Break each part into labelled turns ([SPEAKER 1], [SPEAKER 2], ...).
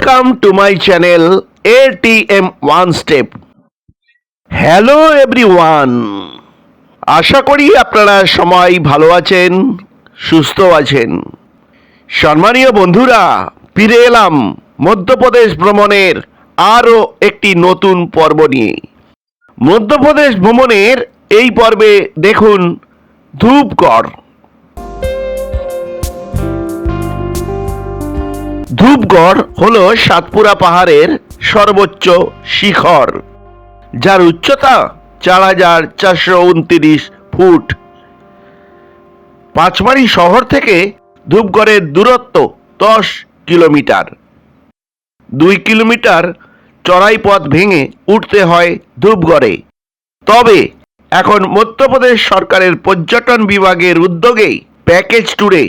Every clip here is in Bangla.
[SPEAKER 1] Welcome to my channel A T M one step hello everyone আশা করি আপনারা সময় ভালো আছেন, সুস্থ আছেন। সম্মানীয় বন্ধুরা, ফিরে এলাম মধ্যপ্রদেশ ভ্রমণের আরও একটি নতুন পর্ব নিয়ে। মধ্যপ্রদেশ ভ্রমণের এই পর্বে দেখুন ধূপগড়। ধূপগড় হল সাতপুরা পাহাড়ের সর্বোচ্চ শিখর, যার উচ্চতা চার হাজার চারশো উনত্রিশ ফুট। পাঁচমারি শহর থেকে ধূপগড়ের দূরত্ব দশ কিলোমিটার। দুই কিলোমিটার চড়াই পথ ভেঙে উঠতে হয় ধূপগড়ে। তবে এখন মধ্যপ্রদেশ সরকারের পর্যটন বিভাগের উদ্যোগেই প্যাকেজ ট্যুরে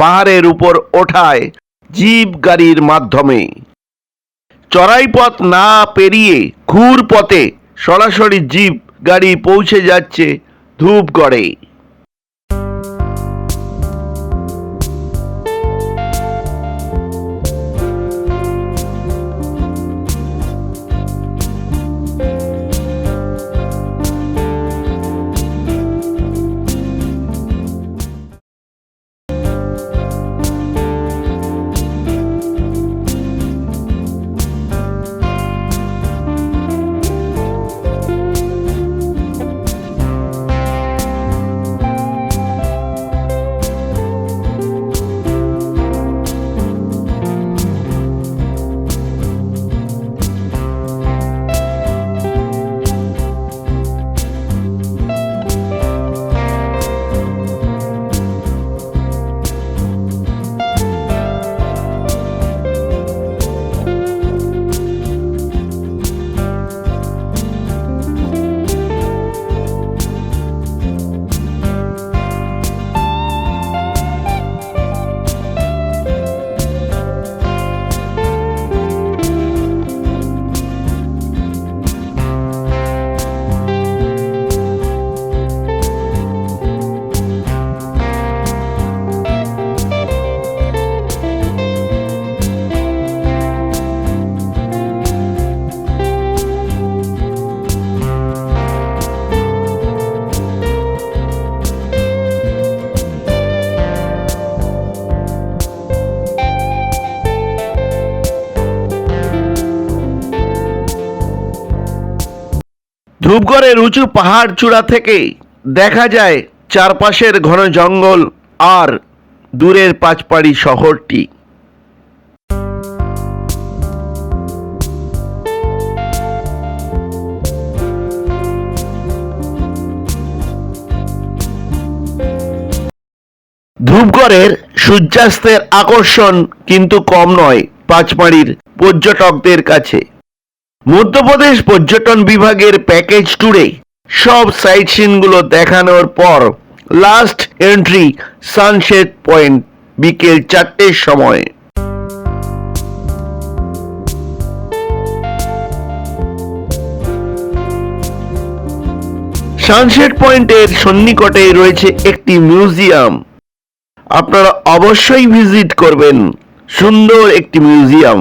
[SPEAKER 1] পাহাড়ের উপর ওঠায় জিপ গাড়ির মাধ্যমে। চড়াই পথ না পেরিয়ে ঘুর পথে সরাসরি জীব গাড়ি পৌঁছে যাচ্ছে ধূপগড়ে। ধূপগড়ের উঁচু পাহাড় চূড়া থেকে দেখা যায় চারপাশের ঘন জঙ্গল আর দূরের পাঁচপাড়ি শহরটি। ধূপগড়ের সূর্যাস্তের আকর্ষণ কিন্তু কম নয় পাঁচমারির পর্যটকদের কাছে। মধ্যপ্রদেশ পর্যটন বিভাগের প্যাকেজ ট্যুরে সব সাইট সিনগুলো দেখানোর পর লাস্ট এন্ট্রি সানসেট পয়েন্ট বিকেল চারটের সময়। সানসেট পয়েন্টের সন্নিকটে রয়েছে একটি মিউজিয়াম আপনারা অবশ্যই ভিজিট করবেন। সুন্দর একটি মিউজিয়াম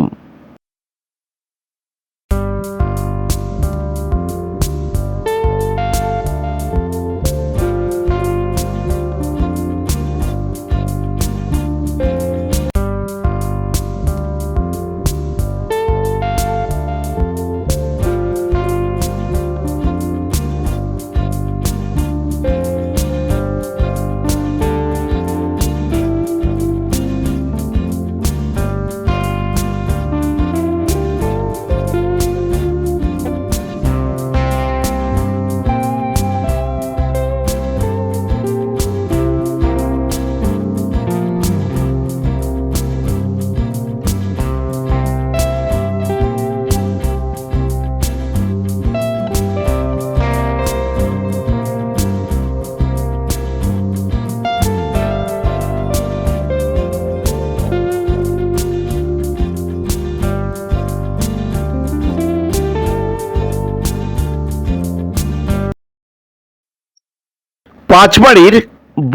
[SPEAKER 1] পাঁচবাড়ির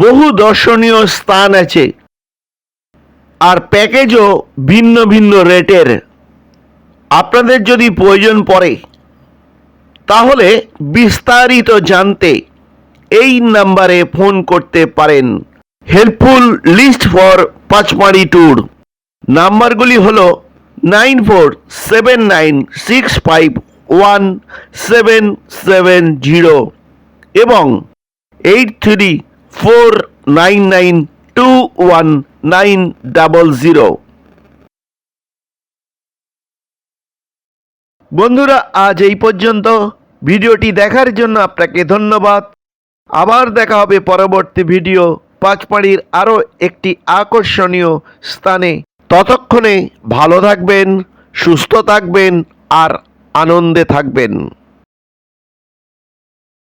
[SPEAKER 1] বহু দর্শনীয় স্থান আছে। আর প্যাকেজও ভিন্ন ভিন্ন রেটের। আপনাদের যদি প্রয়োজন পড়ে, তাহলে বিস্তারিত জানতে এই নাম্বারে ফোন করতে পারেন। Helpful list for Pachmarhi tour. নাম্বারগুলি হল nine four seven nine six five one seven seven zero এবং eight three four nine nine two one nine double zero বন্ধুরা, আজ এই পর্যন্ত। ভিডিওটি দেখার জন্য আপনাকে ধন্যবাদ। আবার দেখা হবে পরবর্তী ভিডিও পাঁচপাড়ির আরও একটি আকর্ষণীয় স্থানে। ততক্ষণে ভালো থাকবেন, সুস্থ থাকবেন আর আনন্দে থাকবেন।